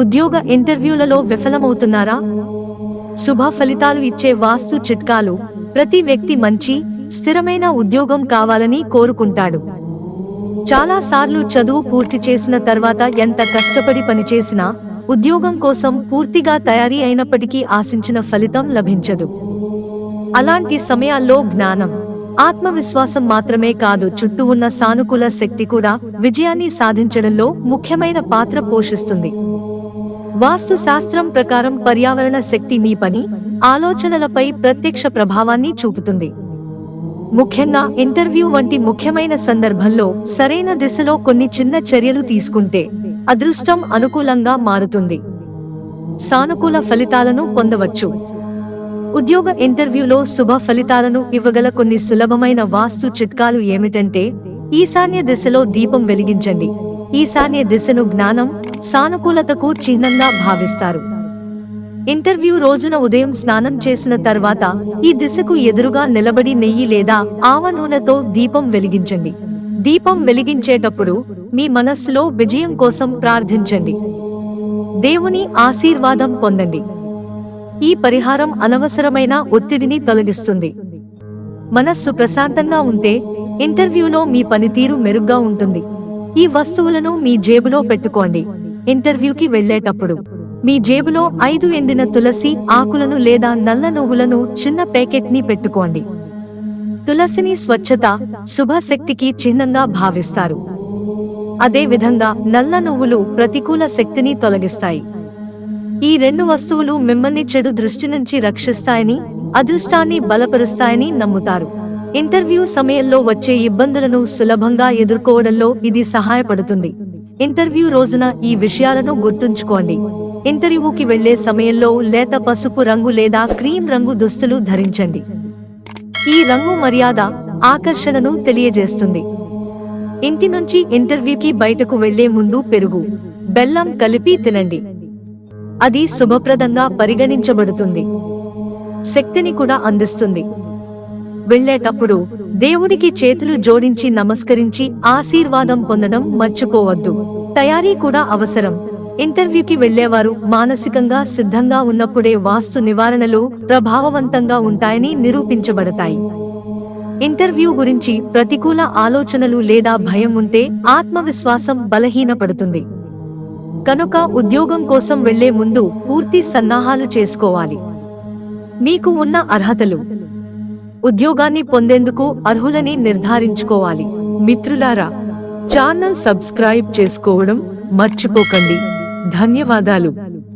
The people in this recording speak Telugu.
ఉద్యోగ ఇంటర్వ్యూలలో విఫలమవుతున్నారా? శుభ ఫలితాలు ఇచ్చే వాస్తు చిట్కాలు. ప్రతి వ్యక్తి మంచి స్థిరమైన ఉద్యోగం కావాలని కోరుకుంటాడు. చాలా సార్లు చదువు పూర్తి చేసిన తర్వాత ఎంత కష్టపడి పనిచేసినా ఉద్యోగం కోసం పూర్తిగా తయారీ అయినప్పటికీ ఆశించిన ఫలితం లభించదు. అలాంటి సమయాల్లో జ్ఞానం ఆత్మవిశ్వాసం మాత్రమే కాదు చుట్టూ ఉన్న సానుకూల శక్తి కూడా విజయాన్ని సాధించడంలో ముఖ్యమైన పాత్ర పోషిస్తుంది. వాస్తు శాస్త్రం ప్రకారం పర్యావరణ శక్తి మీ పని ఆలోచనలపై ప్రత్యక్ష ప్రభావాన్ని చూపుతుంది. ముఖ్యంగా ఇంటర్వ్యూ వంటి ముఖ్యమైన సందర్భంలో సరైన దిశలో కొన్ని చిన్న చర్యలు తీసుకుంటే అదృష్టం అనుకూలంగా మారుతుంది. సానుకూల ఫలితాలను పొందవచ్చు. ఉద్యోగ ఇంటర్వ్యూలో శుభ ఫలితాలను ఇవ్వగల కొన్ని సులభమైన వాస్తు చిట్కాలు ఏమిటంటే ఈశాన్య దిశలో దీపం వెలిగించండి. ఈశాన్య దిశను జ్ఞానం సానుకూలతకు చిహ్నంగా భావిస్తారు. ఇంటర్వ్యూ రోజున ఉదయం స్నానం చేసిన తర్వాత ఈ దిశకు ఎదురుగా నిలబడి నెయ్యి లేదా ఆవ నూనెతో దీపం వెలిగించండి. దీపం వెలిగించేటప్పుడు మీ మనస్సులో విజయం కోసం ప్రార్థించండి. దేవుని ఆశీర్వాదం పొందండి. ఈ పరిహారం అనవసరమైన ఒత్తిడిని తొలగిస్తుంది. మనస్సు ప్రశాంతంగా ఉంటే ఇంటర్వ్యూలో మీ పనితీరు మెరుగ్గా ఉంటుంది. ఈ వస్తువులను మీ జేబులో పెట్టుకోండి. ఇంటర్వ్యూకి వెళ్ళేటప్పుడు మీ జేబులో ఐదు ఎండిన తులసి ఆకులను లేదా నల్ల నువ్వులను చిన్న ప్యాకెట్ని పెట్టుకోండి. తులసిని స్వచ్ఛత శుభశక్తికి చిహ్నంగా భావిస్తారు. అదే విధంగా నల్ల నువ్వులు ప్రతికూల శక్తిని తొలగిస్తాయి. ఈ రెండు వస్తువులు మిమ్మల్ని చెడు దృష్టి నుంచి రక్షిస్తాయని అదృష్టాన్ని బలపరుస్తాయని నమ్ముతారు. ఇంటర్వ్యూ సమయంలో వచ్చే ఇబ్బందులను సులభంగా ఎదుర్కోవడంలో ఇది సహాయపడుతుంది. ఇంటర్వ్యూ రోజున ఈ విషయాలను గుర్తుంచుకోండి. ఇంటర్వ్యూకి వెళ్ళే సమయంలో లేత పసుపు రంగు లేదా క్రీమ్ రంగు దుస్తులు ధరించండి. ఈ రంగు మర్యాద ఆకర్షణను తెలియజేస్తుంది. ఇంటి నుంచి ఇంటర్వ్యూకి బయటకు వెళ్ళే ముందు పెరుగు బెల్లం కలిపి తినండి. అది శుభప్రదంగా పరిగణించబడుతుంది. శక్తిని కూడా అందిస్తుంది. వెళ్ళేటప్పుడు దేవుడికి చేతులు జోడించి నమస్కరించి ఆశీర్వాదం పొందడం మర్చిపోవద్దు. తయారీ కూడా అవసరం. ఇంటర్వ్యూకి వెళ్ళేవారు మానసికంగా సిద్ధంగా ఉన్నప్పుడే వాస్తు నివారణలు ప్రభావవంతంగా ఉంటాయని నిరూపించబడతాయి. ఇంటర్వ్యూ గురించి ప్రతికూల ఆలోచనలు లేదా భయం ఉంటే ఆత్మవిశ్వాసం బలహీనపడుతుంది. కనుక ఉద్యోగం కోసం వెళ్ళే ముందు పూర్తి సన్నాహాలు చేసుకోవాలి. మీకు ఉన్న అర్హతలు ఉద్యోగాన్ని పొందేందుకు అర్హులని నిర్ధారించుకోవాలి. మిత్రులారా ఛానల్ సబ్స్క్రైబ్ చేసుకోవడం మర్చిపోకండి. ధన్యవాదాలు.